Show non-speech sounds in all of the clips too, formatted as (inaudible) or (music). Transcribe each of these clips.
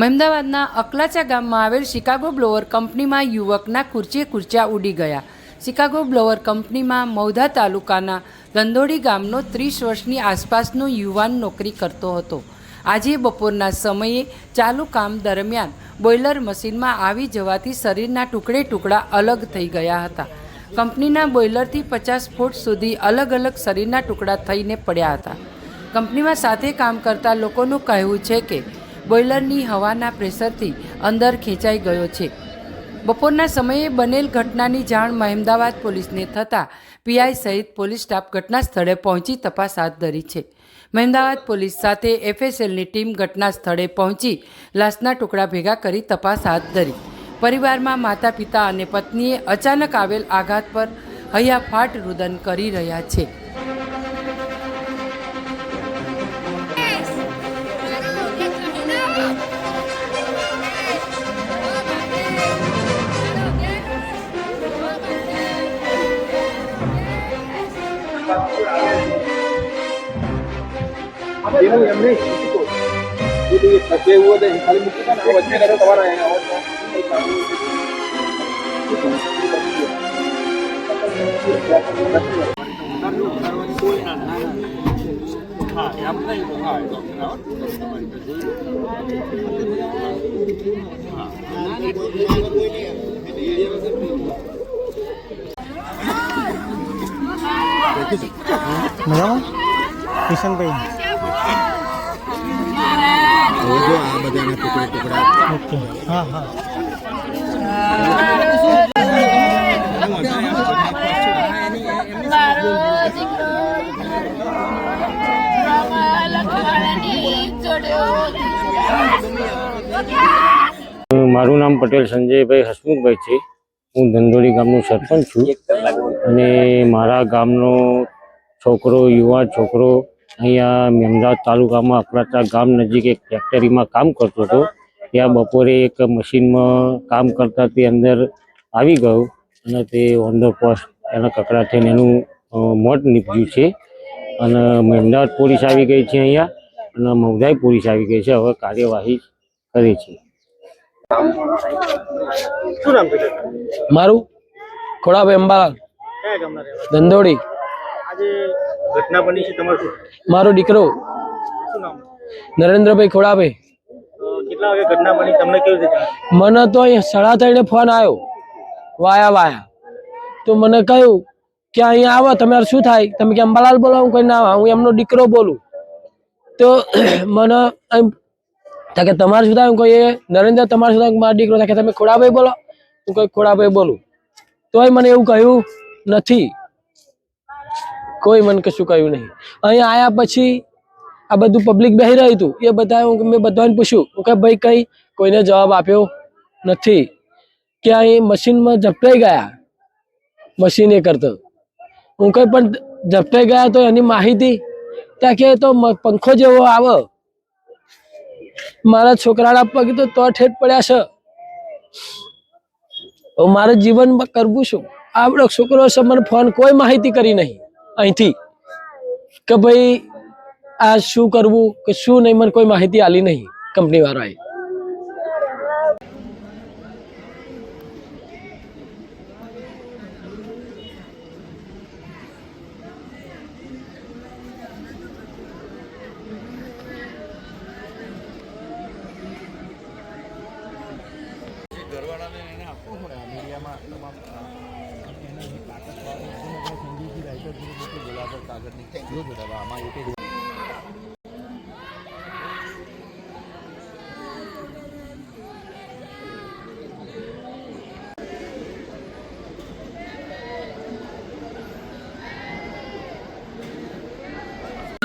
મહેમદાવાદના અકલાચા ગામમાં આવેલ Chicago blower કંપનીમાં યુવકના ખુરચે ખુરચા ઉડી ગયા. શિકાગો બ્લોવર કંપનીમાં મૌધા તાલુકાના ધંધોડી ગામનો ત્રીસ વર્ષની આસપાસનો યુવાન નોકરી કરતો હતો. આજે બપોરના સમયે ચાલુ કામ દરમિયાન બોઇલર મશીનમાં આવી જવાથી શરીરના ટુકડે ટુકડા અલગ થઈ ગયા હતા. કંપનીના બોઇલરથી પચાસ ફૂટ સુધી અલગ અલગ શરીરના ટુકડા થઈને પડ્યા હતા. કંપનીમાં સાથે કામ કરતા લોકોનું કહેવું છે કે બોઇલરની હવાના પ્રેશરથી અંદર ખેંચાઈ ગયો છે. બપોરના સમયે બનેલ ઘટનાની જાણ મહેમદાવાદ પોલીસને થતાં પીઆઈ સહિત પોલીસ સ્ટાફ ઘટના સ્થળે પહોંચી તપાસ હાથ ધરી છે. મહેમદાવાદ પોલીસ સાથે એફએસએલની ટીમ ઘટના સ્થળે પહોંચી લાશના ટુકડા ભેગા કરી તપાસ હાથ ધરી. પરિવારમાં માતા પિતા અને પત્નીએ અચાનક આવેલ આઘાત પર હૈયાફાટ રુદન કરી રહ્યા છે. એવું એમ નહીં થશે એવું હતું ખાલી મૂકી દે ને વચ્ચે કરો તમારા એને મજામાં? કિશનભાઈ? જો આ બધાના ટુકડા ટુકડા. ઓકે. હા હા. મારો દીકરો લખવાડાની જોડ્યો મારું નામ પટેલ સંજયભાઈ હસમુખભાઈ છે. હું ધંધોડી ગામનો સરપંચ છું અને મારા ગામનો છોકરો યુવા છોકરો અહીંયા મેમદાવાદ તાલુકામાં અકરાચા ગામ નજીક એક ફેક્ટરીમાં કામ કરતો હતો. ત્યાં બપોરે એક મશીનમાં કામ કરતા તે અંદર આવી ગયો અને તે ઓન ધ પોસ્ટ એના કકડા થઈને એનું મોત નીપજ્યું છે. અને મહેમદાવાદ પોલીસ આવી ગઈ છે અહીંયા અને મૌદાઈ પોલીસ આવી ગઈ છે. હવે કાર્યવાહી કરે છે. શું નામ છે? મારું? ખોડાભાઈ અંબાલાલ. કયા ગામના રહેવા ધંધોડી આજે ઘટના બની છે તમારું શું? મારો દીકરો. શું નામ? નરેન્દ્રભાઈ ખોડાભાઈ. કેટલા વાગે ઘટના બની? તમને કેવી રીતે જાણ? મને તો અહીંયા સાડા ત્રણે ફોન આવ્યો. વાયા વાયા. તો મને કહ્યું કે અહીંયા આવો તમારે શું થાય? તમે કે અંબાલાલ બોલો હું કોઈ ના હું એમનો દીકરો બોલું. તો (clears throat) મને કે તમારે શું થાય? હું કોઈ નરેન્દ્ર, તમારે શું થાય? મારો દીકરો થાય તમે ખોડાભાઈ બોલો. હું કોઈ ખોડાભાઈ બોલું. તોય મને એવું કહ્યું નથી. કોઈ મને કશું કહ્યું નહીં. અહીંયા આવ્યા પછી આ બધું પબ્લિક બેસી રહ્યું હતું. એ બધા હું મેં બધાને પૂછ્યું. હું કે ભાઈ, કંઈ કોઈને જવાબ આપ્યો નથી. કે અહીં મશીનમાં ઝપટાઈ ગયા. મશીન એ કરતો. હું કંઈ પણ ઝપટાઈ ગયા તો એની માહિતી? ત્યાં કે તો પંખો જેવો આવે. મારા છોકરાના પગ તો તો ઠેઠ પડ્યા છે. હવે મારે જીવનમાં કરવું શું આપણો છોકરો છે, મને ફોન કોઈ માહિતી કરી નહીં. અહીંથી કે ભાઈ આ શું કરવું કે શું નહીં, મને કોઈ માહિતી આલી નહીં કંપની વાળાએ.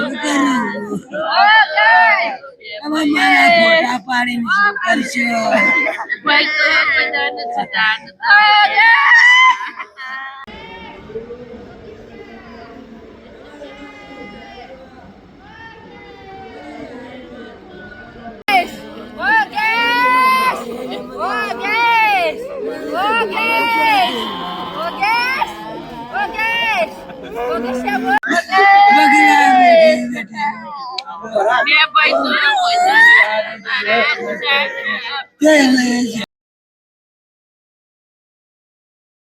Oke. Mama mana mau daparin sugar show. Wait, wait, wait, wait, wait, wait, wait, yeah! Minha não, é Parece, né?